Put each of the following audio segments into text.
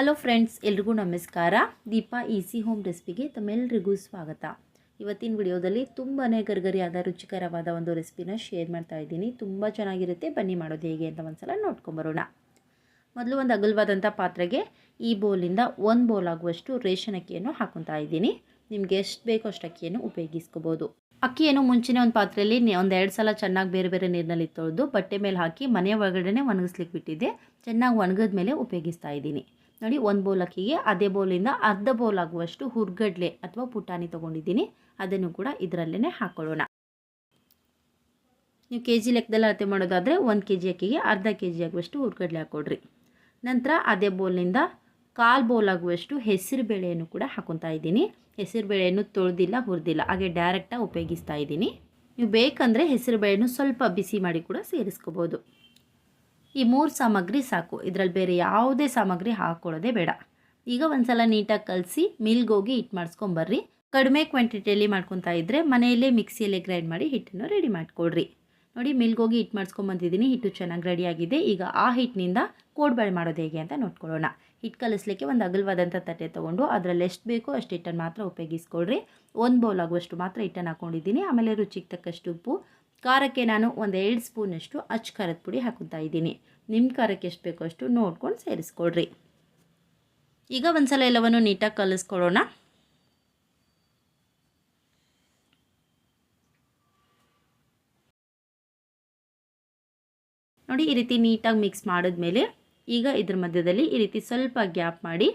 Hello friends ಎಲ್ರಿಗೂ ನಮಸ್ಕಾರ. Deepa easy home ರೆಸಿಪಿಗೆ ತಮ್ಮೆಲ್ಲರಿಗೂ ಸ್ವಾಗತ. ಇವತ್ತಿನ ವಿಡಿಯೋದಲ್ಲಿ ತುಂಬಾ ಗರ್ಗರಿಯಾದ, ರುಚಿಕರವಾದ ಒಂದು ರೆಸಿಪಿನ ಶೇರ್ ಮಾಡ್ತಾ ಇದ್ದೀನಿ. ತುಂಬ ಚೆನ್ನಾಗಿರುತ್ತೆ. ಬನ್ನಿ ಮಾಡೋದು ಹೇಗೆ ಅಂತ ಒಂದ್ಸಲ ನೋಡ್ಕೊಂಬರೋಣ ಮೊದಲು ಒಂದು ಅಗಲವಾದಂಥ ಪಾತ್ರೆಗೆ ಈ ಬೌಲಿಂದ ಒಂದು ಬೌಲ್ ಆಗುವಷ್ಟು ರೇಷನ್ ಅಕ್ಕಿಯನ್ನು ಹಾಕೊತಾ ಇದ್ದೀನಿ. ನಿಮಗೆ ಎಷ್ಟು ಬೇಕೋ ಅಷ್ಟು ಅಕ್ಕಿಯನ್ನು ಉಪಯೋಗಿಸ್ಕೋಬೋದು. ಅಕ್ಕಿಯನ್ನು ಮುಂಚೆನೇ ಒಂದು ಪಾತ್ರೆಯಲ್ಲಿ ಒಂದು ಎರಡು ಸಲ ಚೆನ್ನಾಗಿ ಬೇರೆ ಬೇರೆ ನೀರಿನಲ್ಲಿ ತೊಳೆದು ಬಟ್ಟೆ ಮೇಲೆ ಹಾಕಿ ಮನೆ ಒಳಗಡೆ ಒಣಗಿಸ್ಲಿಕ್ಕೆ ಬಿಟ್ಟಿದ್ದೆ. ಚೆನ್ನಾಗಿ ಒಣಗಿದ ಮೇಲೆ ಉಪಯೋಗಿಸ್ತಾ ಇದ್ದೀನಿ. ನೋಡಿ, ಒಂದು ಬೌಲ್ ಅಕ್ಕಿಗೆ ಅದೇ ಬೌಲಿಂದ ಅರ್ಧ ಬೌಲ್ ಆಗುವಷ್ಟು ಹುರ್ಗಡ್ಲೆ ಅಥವಾ ಪುಟಾಣಿ ತೊಗೊಂಡಿದ್ದೀನಿ. ಅದನ್ನು ಕೂಡ ಇದರಲ್ಲೇ ಹಾಕೊಳ್ಳೋಣ. ನೀವು ಕೆ ಜಿ ಲೆಕ್ಕದಲ್ಲಿ ಅಳತೆ ಮಾಡೋದಾದರೆ ಒಂದು ಕೆ ಜಿ ಅಕ್ಕಿಗೆ ಅರ್ಧ ಕೆ ಜಿ ಆಗುವಷ್ಟು ಹುರ್ಗಡ್ಲೆ ಹಾಕ್ಕೊಡ್ರಿ. ನಂತರ ಅದೇ ಬೌಲ್ನಿಂದ ಕಾಲು ಬೌಲ್ ಆಗುವಷ್ಟು ಹೆಸರು ಬೇಳೆಯನ್ನು ಕೂಡ ಹಾಕೊತಾ ಇದ್ದೀನಿ. ಹೆಸರು ಬೇಳೆಯನ್ನು ತೊಳೆದಿಲ್ಲ, ಹುರಿದಿಲ್ಲ, ಹಾಗೆ ಡೈರೆಕ್ಟಾಗಿ ಉಪಯೋಗಿಸ್ತಾ ಇದ್ದೀನಿ. ನೀವು ಬೇಕಂದರೆ ಹೆಸರು ಬೇಳೆಯನ್ನು ಸ್ವಲ್ಪ ಬಿಸಿ ಮಾಡಿ ಕೂಡ ಸೇರಿಸ್ಕೋಬೋದು. ಈ ಮೂರು ಸಾಮಗ್ರಿ ಸಾಕು. ಇದರಲ್ಲಿ ಬೇರೆ ಯಾವುದೇ ಸಾಮಗ್ರಿ ಹಾಕ್ಕೊಳ್ಳೋದೇ ಬೇಡ. ಈಗ ಒಂದು ಸಲ ನೀಟಾಗಿ ಕಲಸಿ, ಮಿಲ್ಗೋಗಿ ಹಿಟ್ಟು ಮಾಡಿಸ್ಕೊಂಬರ್ರಿ. ಕಡಿಮೆ ಕ್ವಾಂಟಿಟಿಯಲ್ಲಿ ಮಾಡ್ಕೊತಾ ಇದ್ದರೆ ಮನೆಯಲ್ಲೇ ಮಿಕ್ಸಿಯಲ್ಲೇ ಗ್ರೈಂಡ್ ಮಾಡಿ ಹಿಟ್ಟನ್ನು ರೆಡಿ ಮಾಡಿಕೊಡ್ರಿ. ನೋಡಿ, ಮಿಲ್ಗೋಗಿ ಹಿಟ್ಟು ಮಾಡಿಸ್ಕೊಂಬಂದಿದ್ದೀನಿ. ಹಿಟ್ಟು ಚೆನ್ನಾಗಿ ರೆಡಿಯಾಗಿದೆ ಈಗ ಆ ಹಿಟ್ಟಿನಿಂದ ಕೋಡ್ಬಳೆ ಮಾಡೋದು ಹೇಗೆ ಅಂತ ನೋಡ್ಕೊಳ್ಳೋಣ. ಹಿಟ್ಟು ಕಲಿಸ್ಲಿಕ್ಕೆ ಒಂದು ಅಗಲವಾದಂಥ ತಟ್ಟೆ ತೊಗೊಂಡು ಅದರಲ್ಲಿ ಎಷ್ಟು ಬೇಕೋ ಅಷ್ಟು ಹಿಟ್ಟನ್ನು ಮಾತ್ರ ಉಪಯೋಗಿಸ್ಕೊಳ್ರಿ. ಒಂದು ಬೌಲ್ ಆಗುವಷ್ಟು ಮಾತ್ರ ಹಿಟ್ಟನ್ನು ಹಾಕ್ಕೊಂಡಿದ್ದೀನಿ ಆಮೇಲೆ ರುಚಿಗೆ ತಕ್ಕಷ್ಟು ಉಪ್ಪು ಖಾರಕ್ಕೆ ನಾನು ಒಂದು ಎರಡು ಸ್ಪೂನಷ್ಟು ಅಚ್ಚ ಖಾರದ ಪುಡಿ ಹಾಕುತ್ತಾ ಇದ್ದೀನಿ. ನಿಮ್ಮ ಖಾರಕ್ಕೆ ಎಷ್ಟು ಬೇಕೋ ಅಷ್ಟು ನೋಡ್ಕೊಂಡು ಸೇರಿಸ್ಕೊಳ್ರಿ. ಈಗ ಒಂದು ಸಲ ಎಲ್ಲವನ್ನು ನೀಟಾಗಿ ಕಲಿಸ್ಕೊಳ್ಳೋಣ. ನೋಡಿ, ಈ ರೀತಿ ನೀಟಾಗಿ ಮಿಕ್ಸ್ ಮಾಡಿದ್ಮೇಲೆ ಈಗ ಇದ್ರ ಮಧ್ಯದಲ್ಲಿ ಈ ರೀತಿ ಸ್ವಲ್ಪ ಗ್ಯಾಪ್ ಮಾಡಿ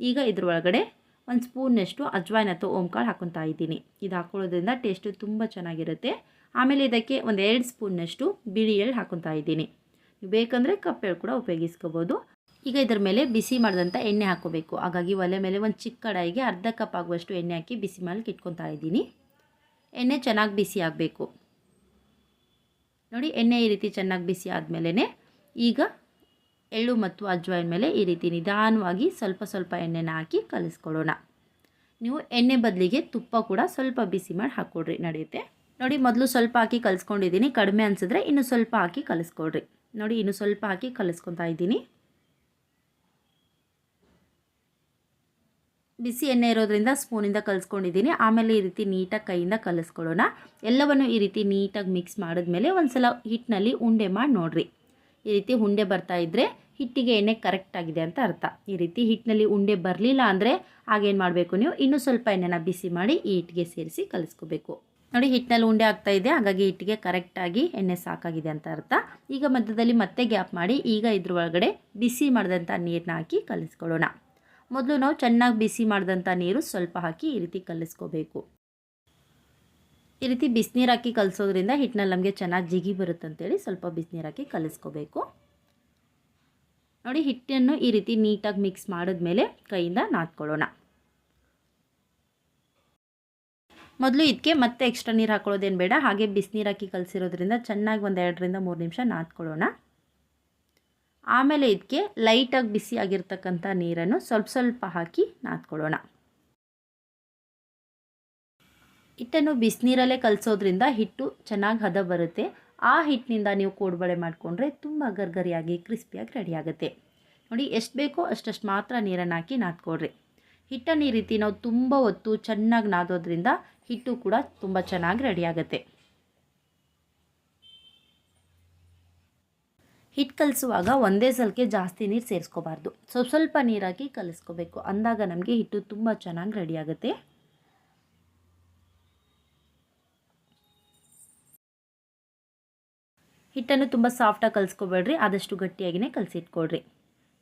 ಈಗ ಇದ್ರ ಒಳಗಡೆ ಒಂದು ಸ್ಪೂನ್ನಷ್ಟು ಅಜ್ವಾಯಿನ ಅಥವಾ ಓಂಕಾಳು ಹಾಕೊತಾ ಇದ್ದೀನಿ. ಇದು ಹಾಕೊಳ್ಳೋದ್ರಿಂದ ಟೇಸ್ಟು ತುಂಬ ಚೆನ್ನಾಗಿರುತ್ತೆ. ಆಮೇಲೆ ಇದಕ್ಕೆ ಒಂದು ಎರಡು ಸ್ಪೂನ್ನಷ್ಟು ಬಿಳಿ ಎಳ್ಳು ಹಾಕೊತಾ ಇದ್ದೀನಿ. ಬೇಕಂದರೆ ಕಪ್ಪೆಳ್ಳು ಕೂಡ ಉಪಯೋಗಿಸ್ಕೋಬೋದು. ಈಗ ಇದರ ಮೇಲೆ ಬಿಸಿ ಮಾಡಿದಂಥ ಎಣ್ಣೆ ಹಾಕೋಬೇಕು. ಹಾಗಾಗಿ ಒಲೆ ಮೇಲೆ ಒಂದು ಚಿಕ್ಕ ಕಡಾಯಿಗೆ ಅರ್ಧ ಕಪ್ ಆಗುವಷ್ಟು ಎಣ್ಣೆ ಹಾಕಿ ಬಿಸಿ ಮಾಡಲಿಕ್ಕೆ ಇಟ್ಕೊತಾ ಇದ್ದೀನಿ. ಎಣ್ಣೆ ಚೆನ್ನಾಗಿ ಬಿಸಿ ಆಗಬೇಕು. ನೋಡಿ, ಎಣ್ಣೆ ಈ ರೀತಿ ಚೆನ್ನಾಗಿ ಬಿಸಿ ಆದಮೇಲೆ ಈಗ ಎಳ್ಳು ಮತ್ತು ಅಜ್ವಾಯಿನ ಮೇಲೆ ಈ ರೀತಿ ನಿಧಾನವಾಗಿ ಸ್ವಲ್ಪ ಸ್ವಲ್ಪ ಎಣ್ಣೆನ ಹಾಕಿ ಕಲಿಸ್ಕೊಳ್ಳೋಣ. ನೀವು ಎಣ್ಣೆ ಬದಲಿಗೆ ತುಪ್ಪ ಕೂಡ ಸ್ವಲ್ಪ ಬಿಸಿ ಮಾಡಿ ಹಾಕ್ಕೊಡ್ರಿ, ನಡೆಯುತ್ತೆ. ನೋಡಿ, ಮೊದಲು ಸ್ವಲ್ಪ ಹಾಕಿ ಕಲಿಸ್ಕೊಂಡಿದ್ದೀನಿ. ಕಡಿಮೆ ಅನಿಸಿದ್ರೆ ಇನ್ನು ಸ್ವಲ್ಪ ಹಾಕಿ ಕಲಿಸ್ಕೊಡ್ರಿ. ನೋಡಿ, ಇನ್ನು ಸ್ವಲ್ಪ ಹಾಕಿ ಕಲಿಸ್ಕೊತಾ ಇದ್ದೀನಿ. ಬಿಸಿ ಎಣ್ಣೆ ಇರೋದ್ರಿಂದ ಸ್ಪೂನಿಂದ ಕಲಿಸ್ಕೊಂಡಿದ್ದೀನಿ. ಆಮೇಲೆ ಈ ರೀತಿ ನೀಟಾಗಿ ಕೈಯಿಂದ ಕಲಿಸ್ಕೊಳ್ಳೋಣ. ಎಲ್ಲವನ್ನು ಈ ರೀತಿ ನೀಟಾಗಿ ಮಿಕ್ಸ್ ಮಾಡಿದ್ಮೇಲೆ ಒಂದು ಸಲ ಹಿಟ್ಟಿನಲ್ಲಿ ಉಂಡೆ ಮಾಡಿ ನೋಡಿರಿ. ಈ ರೀತಿ ಉಂಡೆ ಬರ್ತಾ ಇದ್ದರೆ ಹಿಟ್ಟಿಗೆ ಎಣ್ಣೆ ಕರೆಕ್ಟ್ ಆಗಿದೆ ಅಂತ ಅರ್ಥ. ಈ ರೀತಿ ಹಿಟ್ಟಿನಲ್ಲಿ ಉಂಡೆ ಬರಲಿಲ್ಲ ಅಂದರೆ ಆಗೇನು ಮಾಡಬೇಕು ನೀವು? ಇನ್ನೂ ಸ್ವಲ್ಪ ಎಣ್ಣೆನ ಬಿಸಿ ಮಾಡಿ ಈ ಹಿಟ್ಟಿಗೆ ಸೇರಿಸಿ ಕಲಿಸ್ಕೋಬೇಕು. ನೋಡಿ, ಹಿಟ್ಟಿನಲ್ಲಿ ಉಂಡೆ ಆಗ್ತಾ ಇದೆ. ಹಾಗಾಗಿ ಹಿಟ್ಟಿಗೆ ಕರೆಕ್ಟಾಗಿ ಎಣ್ಣೆ ಸಾಕಾಗಿದೆ ಅಂತ ಅರ್ಥ. ಈಗ ಮಧ್ಯದಲ್ಲಿ ಮತ್ತೆ ಗ್ಯಾಪ್ ಮಾಡಿ, ಈಗ ಇದ್ರ ಒಳಗಡೆ ಬಿಸಿ ಮಾಡಿದಂಥ ನೀರನ್ನ ಹಾಕಿ ಕಲಿಸ್ಕೊಳ್ಳೋಣ. ಮೊದಲು ನಾವು ಚೆನ್ನಾಗಿ ಬಿಸಿ ಮಾಡಿದಂಥ ನೀರು ಸ್ವಲ್ಪ ಹಾಕಿ ಈ ರೀತಿ ಕಲಿಸ್ಕೋಬೇಕು. ಈ ರೀತಿ ಬಿಸಿನೀರು ಹಾಕಿ ಕಲಿಸೋದ್ರಿಂದ ಹಿಟ್ಟಿನಲ್ಲಿ ನಮಗೆ ಚೆನ್ನಾಗಿ ಜಿಗಿ ಬರುತ್ತಂತೇಳಿ ಸ್ವಲ್ಪ ಬಿಸಿನೀರು ಹಾಕಿ ಕಲಿಸ್ಕೋಬೇಕು. ನೋಡಿ ಹಿಟ್ಟನ್ನು ಈ ರೀತಿ ನೀಟಾಗಿ ಮಿಕ್ಸ್ ಮಾಡಿದ್ಮೇಲೆ ಕೈಯಿಂದ ನಾದ್ಕೊಳ್ಳೋಣ. ಮೊದಲು ಇದಕ್ಕೆ ಮತ್ತೆ ಎಕ್ಸ್ಟ್ರಾ ನೀರು ಹಾಕೊಳ್ಳೋದೇನು ಬೇಡ, ಹಾಗೆ ಬಿಸಿನೀರು ಹಾಕಿ ಕಲಸಿರೋದ್ರಿಂದ ಚೆನ್ನಾಗಿ ಒಂದು ಎರಡರಿಂದ ಮೂರು ನಿಮಿಷ ನಾದ್ಕೊಳ್ಳೋಣ. ಆಮೇಲೆ ಇದಕ್ಕೆ ಲೈಟಾಗಿ ಬಿಸಿ ಆಗಿರ್ತಕ್ಕಂಥ ನೀರನ್ನು ಸ್ವಲ್ಪ ಸ್ವಲ್ಪ ಹಾಕಿ ನಾದ್ಕೊಳ್ಳೋಣ. ಹಿಟ್ಟನ್ನು ಬಿಸಿನೀರಲ್ಲೇ ಕಲಸೋದ್ರಿಂದ ಹಿಟ್ಟು ಚೆನ್ನಾಗಿ ಹದ ಬರುತ್ತೆ. ಆ ಹಿಟ್ಟಿನಿಂದ ನೀವು ಕೋಡ್ಬಳೆ ಮಾಡಿಕೊಂಡ್ರೆ ತುಂಬ ಗರ್ಗರಿಯಾಗಿ, ಕ್ರಿಸ್ಪಿಯಾಗಿ ರೆಡಿ ಆಗುತ್ತೆ. ನೋಡಿ, ಎಷ್ಟು ಬೇಕೋ ಅಷ್ಟಷ್ಟು ಮಾತ್ರ ನೀರನ್ನು ಹಾಕಿ ನಾದ್ಕೊಡ್ರಿ ಹಿಟ್ಟನ್ನು ಈ ರೀತಿ ನಾವು ತುಂಬ ಹೊತ್ತು ಚೆನ್ನಾಗಿ ನಾದೋದ್ರಿಂದ ಹಿಟ್ಟು ಕೂಡ ತುಂಬ ಚೆನ್ನಾಗಿ ರೆಡಿ ಆಗುತ್ತೆ. ಹಿಟ್ಟು ಕಲಿಸುವಾಗ ಒಂದೇ ಸಲಕ್ಕೆ ಜಾಸ್ತಿ ನೀರು ಸೇರಿಸ್ಕೋಬಾರ್ದು. ಸ್ವಲ್ಪ ಸ್ವಲ್ಪ ನೀರಾಕಿ ಕಲಿಸ್ಕೋಬೇಕು. ಅಂದಾಗ ನಮಗೆ ಹಿಟ್ಟು ತುಂಬ ಚೆನ್ನಾಗಿ ರೆಡಿ ಹಿಟ್ಟನ್ನು ತುಂಬ ಸಾಫ್ಟಾಗಿ ಕಲಿಸ್ಕೊಬೇಡ್ರಿ, ಆದಷ್ಟು ಗಟ್ಟಿಯಾಗಿಯೇ ಕಲಸಿಟ್ಕೊಳ್ರಿ.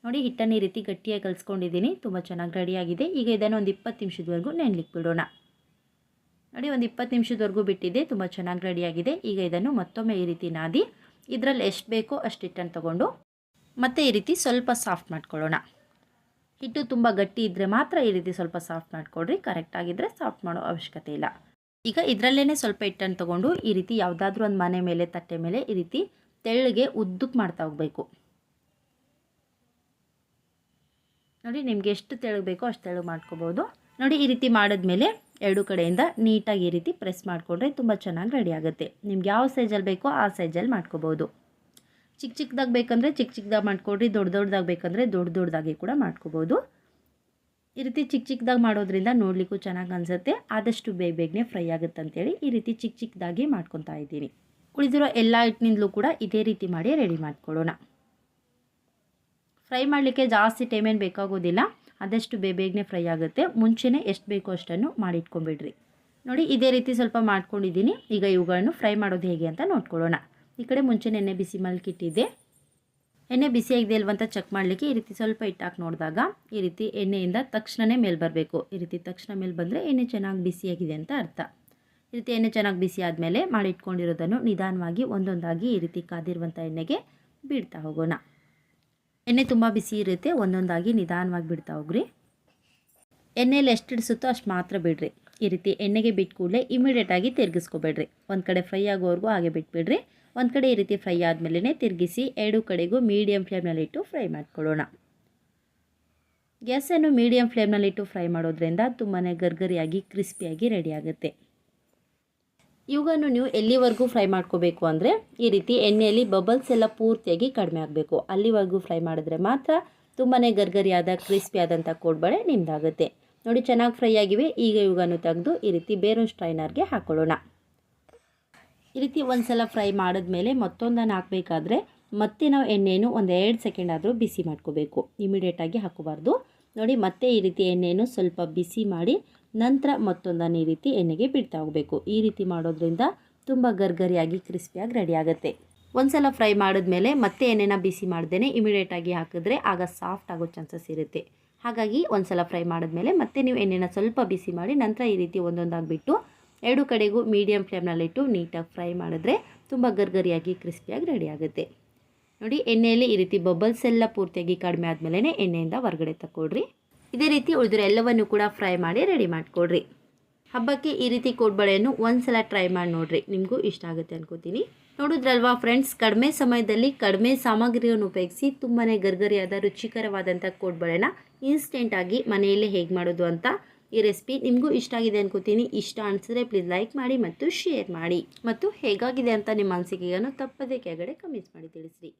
ನೋಡಿ, ಹಿಟ್ಟನ್ನು ಈ ರೀತಿ ಗಟ್ಟಿಯಾಗಿ ಕಲಿಸ್ಕೊಂಡಿದ್ದೀನಿ. ತುಂಬ ಚೆನ್ನಾಗಿ ರೆಡಿಯಾಗಿದೆ ಈಗ ಇದನ್ನು ಒಂದು ಇಪ್ಪತ್ತು ನಿಮಿಷದವರೆಗೂ ನೆನ್ಲಿಕ್ಕೆ ಬಿಡೋಣ. ನೋಡಿ, ಒಂದು ಇಪ್ಪತ್ತು ನಿಮಿಷದವರೆಗೂ ಬಿಟ್ಟಿದೆ. ತುಂಬ ಚೆನ್ನಾಗಿ ರೆಡಿಯಾಗಿದೆ ಈಗ ಇದನ್ನು ಮತ್ತೊಮ್ಮೆ ಈ ರೀತಿ ನಾದಿ, ಇದರಲ್ಲಿ ಎಷ್ಟು ಬೇಕೋ ಅಷ್ಟು ಹಿಟ್ಟನ್ನು ತೊಗೊಂಡು ಮತ್ತೆ ಈ ರೀತಿ ಸ್ವಲ್ಪ ಸಾಫ್ಟ್ ಮಾಡ್ಕೊಳ್ಳೋಣ. ಹಿಟ್ಟು ತುಂಬ ಗಟ್ಟಿ ಇದ್ದರೆ ಮಾತ್ರ ಈ ರೀತಿ ಸ್ವಲ್ಪ ಸಾಫ್ಟ್ ಮಾಡ್ಕೊಳ್ರಿ. ಕರೆಕ್ಟಾಗಿದ್ದರೆ ಸಾಫ್ಟ್ ಮಾಡೋ ಅವಶ್ಯಕತೆ ಇಲ್ಲ. ಈಗ ಇದರಲ್ಲೇ ಸ್ವಲ್ಪ ಹಿಟ್ಟನ್ನು ತೊಗೊಂಡು ಈ ರೀತಿ ಯಾವುದಾದ್ರೂ ಒಂದು ಮನೆ ಮೇಲೆ, ತಟ್ಟೆ ಮೇಲೆ ಈ ರೀತಿ ತೆಳ್ಳಗೆ ಉದ್ದಕ್ಕೆ ಮಾಡ್ತಾ ಹೋಗಬೇಕು. ನೋಡಿ ನಿಮಗೆ ಎಷ್ಟು ತೆಳಗೆ ಬೇಕೋ ಅಷ್ಟು ತೆಳಗೆ ಮಾಡ್ಕೋಬೋದು. ನೋಡಿ ಈ ರೀತಿ ಮಾಡಿದ್ಮೇಲೆ ಎರಡು ಕಡೆಯಿಂದ ನೀಟಾಗಿ ಈ ರೀತಿ ಪ್ರೆಸ್ ಮಾಡಿಕೊಂಡ್ರೆ ತುಂಬ ಚೆನ್ನಾಗಿ ರೆಡಿ ಆಗುತ್ತೆ. ನಿಮ್ಗೆ ಯಾವ ಸೈಜಲ್ಲಿ ಬೇಕೋ ಆ ಸೈಜಲ್ಲಿ ಮಾಡ್ಕೋಬೋದು. ಚಿಕ್ಕ ಚಿಕ್ಕದಾಗಿ ಬೇಕಂದರೆ ಚಿಕ್ಕ ಚಿಕ್ಕದಾಗಿ ಮಾಡ್ಕೊಡ್ರಿ, ದೊಡ್ಡ ದೊಡ್ಡದಾಗ ಬೇಕಂದರೆ ದೊಡ್ಡ ದೊಡ್ಡದಾಗಿ ಕೂಡ ಮಾಡ್ಕೋಬೋದು. ಈ ರೀತಿ ಚಿಕ್ಕ ಚಿಕ್ಕದಾಗಿ ಮಾಡೋದ್ರಿಂದ ನೋಡಲಿಕ್ಕೂ ಚೆನ್ನಾಗಿ ಅನಿಸುತ್ತೆ. ಆದಷ್ಟು ಬೇಗ ಬೇಗನೆ ಫ್ರೈ ಆಗುತ್ತೆ ಅಂತೇಳಿ ಈ ರೀತಿ ಚಿಕ್ಕ ಚಿಕ್ಕದಾಗಿ ಮಾಡ್ಕೊತಾ ಇದ್ದೀನಿ. ಉಳಿದಿರೋ ಎಲ್ಲ ಹಿಟ್ಟಿನಿಂದಲೂ ಕೂಡ ಇದೇ ರೀತಿ ಮಾಡಿ ರೆಡಿ ಮಾಡ್ಕೊಳ್ಳೋಣ. ಫ್ರೈ ಮಾಡಲಿಕ್ಕೆ ಜಾಸ್ತಿ ಟೈಮ್ ಏನು ಬೇಕಾಗೋದಿಲ್ಲ. ಆದಷ್ಟು ಬೇಗ ಬೇಗನೆ ಫ್ರೈ ಆಗುತ್ತೆ. ಮುಂಚೆನೇ ಎಷ್ಟು ಬೇಕೋ ಅಷ್ಟನ್ನು ಮಾಡಿಟ್ಕೊಂಬಿಡ್ರಿ ನೋಡಿ, ಇದೇ ರೀತಿ ಸ್ವಲ್ಪ ಮಾಡ್ಕೊಂಡಿದ್ದೀನಿ. ಈಗ ಇವುಗಳನ್ನು ಫ್ರೈ ಮಾಡೋದು ಹೇಗೆ ಅಂತ ನೋಡ್ಕೊಳ್ಳೋಣ. ಈ ಕಡೆ ಮುಂಚೆ ನೆನ್ನೆ ಬಿಸಿ ಮಲ್ಕಿಟ್ಟಿದ್ದೆ. ಎಣ್ಣೆ ಬಿಸಿಯಾಗಿದೆ ಇಲ್ವ ಅಂತ ಚೆಕ್ ಮಾಡಲಿಕ್ಕೆ ಈ ರೀತಿ ಸ್ವಲ್ಪ ಇಟ್ಟಾಕಿ ನೋಡಿದಾಗ ಈ ರೀತಿ ಎಣ್ಣೆಯಿಂದ ತಕ್ಷಣವೇ ಮೇಲೆ ಬರಬೇಕು. ಈ ರೀತಿ ತಕ್ಷಣ ಮೇಲೆ ಬಂದರೆ ಎಣ್ಣೆ ಚೆನ್ನಾಗಿ ಬಿಸಿಯಾಗಿದೆ ಅಂತ ಅರ್ಥ. ಈ ರೀತಿ ಎಣ್ಣೆ ಚೆನ್ನಾಗಿ ಬಿಸಿ ಆದಮೇಲೆ ಮಾಡಿಟ್ಕೊಂಡಿರೋದನ್ನು ನಿಧಾನವಾಗಿ ಒಂದೊಂದಾಗಿ ಈ ರೀತಿ ಕಾದಿರುವಂಥ ಎಣ್ಣೆಗೆ ಬಿಡ್ತಾ ಹೋಗೋಣ. ಎಣ್ಣೆ ತುಂಬ ಬಿಸಿ ಇರುತ್ತೆ, ಒಂದೊಂದಾಗಿ ನಿಧಾನವಾಗಿ ಬಿಡ್ತಾ ಹೋಗ್ರಿ. ಎಣ್ಣೆಯಲ್ಲಿ ಎಷ್ಟು ಹಿಡಿಸುತ್ತೋ ಅಷ್ಟು ಮಾತ್ರ ಬಿಡ್ರಿ. ಈ ರೀತಿ ಎಣ್ಣೆಗೆ ಬಿಟ್ಟು ಕೂಡಲೇ ಇಮಿಡಿಯೇಟಾಗಿ ತಿರುಗಿಸ್ಕೊಬೇಡ್ರಿ. ಒಂದು ಕಡೆ ಫ್ರೈ ಆಗೋವರೆಗೂ ಹಾಗೆ ಬಿಟ್ಬಿಡ್ರಿ. ಒಂದು ಕಡೆ ಈ ರೀತಿ ಫ್ರೈ ಆದಮೇಲೆ ತಿರುಗಿಸಿ ಎರಡು ಕಡೆಗೂ ಮೀಡಿಯಮ್ ಫ್ಲೇಮ್ನಲ್ಲಿಟ್ಟು ಫ್ರೈ ಮಾಡ್ಕೊಳ್ಳೋಣ. ಗ್ಯಾಸನ್ನು ಮೀಡಿಯಮ್ ಫ್ಲೇಮ್ನಲ್ಲಿಟ್ಟು ಫ್ರೈ ಮಾಡೋದ್ರಿಂದ ತುಂಬಾ ಗರ್ಗರಿಯಾಗಿ, ಕ್ರಿಸ್ಪಿಯಾಗಿ ರೆಡಿ ಆಗುತ್ತೆ. ಇವುಗಳನ್ನು ನೀವು ಎಲ್ಲಿವರೆಗೂ ಫ್ರೈ ಮಾಡ್ಕೋಬೇಕು ಅಂದರೆ ಈ ರೀತಿ ಎಣ್ಣೆಯಲ್ಲಿ ಬಬಲ್ಸ್ ಎಲ್ಲ ಪೂರ್ತಿಯಾಗಿ ಕಡಿಮೆ ಆಗಬೇಕು. ಅಲ್ಲಿವರೆಗೂ ಫ್ರೈ ಮಾಡಿದ್ರೆ ಮಾತ್ರ ತುಂಬಾ ಗರ್ಗರಿಯಾದ ಕ್ರಿಸ್ಪಿಯಾದಂಥ ಕೋಡ್ಬಳೆ ನಿಮ್ದಾಗುತ್ತೆ. ನೋಡಿ, ಚೆನ್ನಾಗಿ ಫ್ರೈ ಆಗಿವೆ. ಈಗ ಇವುಗಳನ್ನು ತೆಗೆದು ಈ ರೀತಿ ಬೇರೊಂದು ಸ್ಟ್ರೈನರ್ಗೆ ಹಾಕೊಳ್ಳೋಣ. ಈ ರೀತಿ ಒಂದು ಸಲ ಫ್ರೈ ಮಾಡಿದ್ಮೇಲೆ ಮತ್ತೊಂದನ್ನು ಹಾಕಬೇಕಾದ್ರೆ ಮತ್ತೆ ನಾವು ಎಣ್ಣೆಯನ್ನು ಒಂದು ಎರಡು ಸೆಕೆಂಡ್ ಆದರೂ ಬಿಸಿ ಮಾಡ್ಕೋಬೇಕು. ಇಮಿಡಿಯೇಟಾಗಿ ಹಾಕೋಬಾರ್ದು ನೋಡಿ, ಮತ್ತೆ ಈ ರೀತಿ ಎಣ್ಣೆಯನ್ನು ಸ್ವಲ್ಪ ಬಿಸಿ ಮಾಡಿ ನಂತರ ಮತ್ತೊಂದನ್ನು ಈ ರೀತಿ ಎಣ್ಣೆಗೆ ಬಿಡ್ತಾ ಹೋಗಬೇಕು. ಈ ರೀತಿ ಮಾಡೋದ್ರಿಂದ ತುಂಬ ಗರ್ಗರಿಯಾಗಿ, ಕ್ರಿಸ್ಪಿಯಾಗಿ ರೆಡಿ ಆಗುತ್ತೆ. ಒಂದು ಸಲ ಫ್ರೈ ಮಾಡಿದ್ಮೇಲೆ ಮತ್ತೆ ಎಣ್ಣೆನ ಬಿಸಿ ಮಾಡ್ದೇ ಇಮಿಡಿಯೇಟಾಗಿ ಹಾಕಿದ್ರೆ ಆಗ ಸಾಫ್ಟ್ ಆಗೋ ಚಾನ್ಸಸ್ ಇರುತ್ತೆ. ಹಾಗಾಗಿ ಒಂದು ಸಲ ಫ್ರೈ ಮಾಡಿದ್ಮೇಲೆ ಮತ್ತೆ ನೀವು ಎಣ್ಣೆನ ಸ್ವಲ್ಪ ಬಿಸಿ ಮಾಡಿ ನಂತರ ಈ ರೀತಿ ಒಂದೊಂದಾಗಿ ಬಿಟ್ಟು ಎರಡು ಕಡೆಗೂ ಮೀಡಿಯಮ್ ಫ್ಲೇಮ್ನಲ್ಲಿಟ್ಟು ನೀಟಾಗಿ ಫ್ರೈ ಮಾಡಿದ್ರೆ ತುಂಬ ಗರ್ಗರಿಯಾಗಿ ಕ್ರಿಸ್ಪಿಯಾಗಿ ರೆಡಿ ಆಗುತ್ತೆ. ನೋಡಿ, ಎಣ್ಣೆಯಲ್ಲಿ ಈ ರೀತಿ ಬಬಲ್ಸ್ ಎಲ್ಲ ಪೂರ್ತಿಯಾಗಿ ಕಡಿಮೆ ಆದಮೇಲೆ ಎಣ್ಣೆಯಿಂದ ಹೊರಗಡೆ ತಗೊಳ್ರಿ ಇದೇ ರೀತಿ ಉಳಿದ್ರೆ ಎಲ್ಲವನ್ನು ಕೂಡ ಫ್ರೈ ಮಾಡಿ ರೆಡಿ ಮಾಡಿಕೊಡ್ರಿ. ಹಬ್ಬಕ್ಕೆ ಈ ರೀತಿ ಕೋಡ್ಬಳೆಯನ್ನು ಒಂದು ಸಲ ಟ್ರೈ ಮಾಡಿ ನೋಡಿರಿ. ನಿಮಗೂ ಇಷ್ಟ ಆಗುತ್ತೆ ಅನ್ಕೋತೀನಿ. ನೋಡಿದ್ರಲ್ವಾ ಫ್ರೆಂಡ್ಸ್ ಕಡಿಮೆ ಸಮಯದಲ್ಲಿ ಕಡಿಮೆ ಸಾಮಗ್ರಿಯನ್ನು ಉಪಯೋಗಿಸಿ ತುಂಬಾ ಗರ್ಗರಿಯಾದ ರುಚಿಕರವಾದಂಥ ಕೋಡ್ಬಳೆನ ಇನ್ಸ್ಟೆಂಟಾಗಿ ಮನೆಯಲ್ಲೇ ಹೇಗೆ ಮಾಡೋದು ಅಂತ ಈ ರೆಸಿಪಿ ನಿಮಗೂ ಇಷ್ಟ ಆಗಿದೆ ಅನ್ಕೋತೀನಿ. ಇಷ್ಟ ಅನಿಸಿದ್ರೆ ಪ್ಲೀಸ್ ಲೈಕ್ ಮಾಡಿ ಮತ್ತು ಶೇರ್ ಮಾಡಿ. ಮತ್ತು ಹೇಗಾಗಿದೆ ಅಂತ ನಿಮ್ಮ ಅನಿಸಿಕೆಯನ್ನು ತಪ್ಪದೇ ಕೆಳಗಡೆ ಕಮೆಂಟ್ಸ್ ಮಾಡಿ ತಿಳಿಸ್ರಿ.